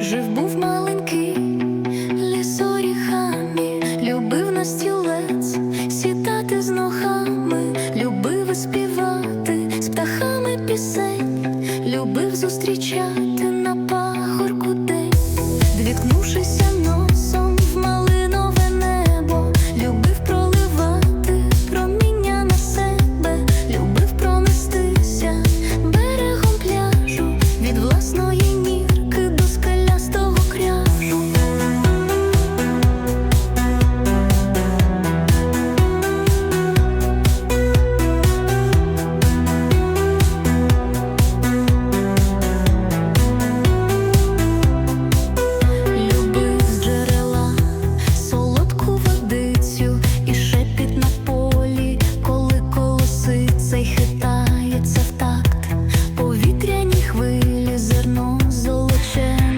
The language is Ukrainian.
Жив був маленький лісоріхами, любив на стілець сідати з ногами, любив співати з птахами пісень, любив зустрічати на пагорку день, двікнувшися но.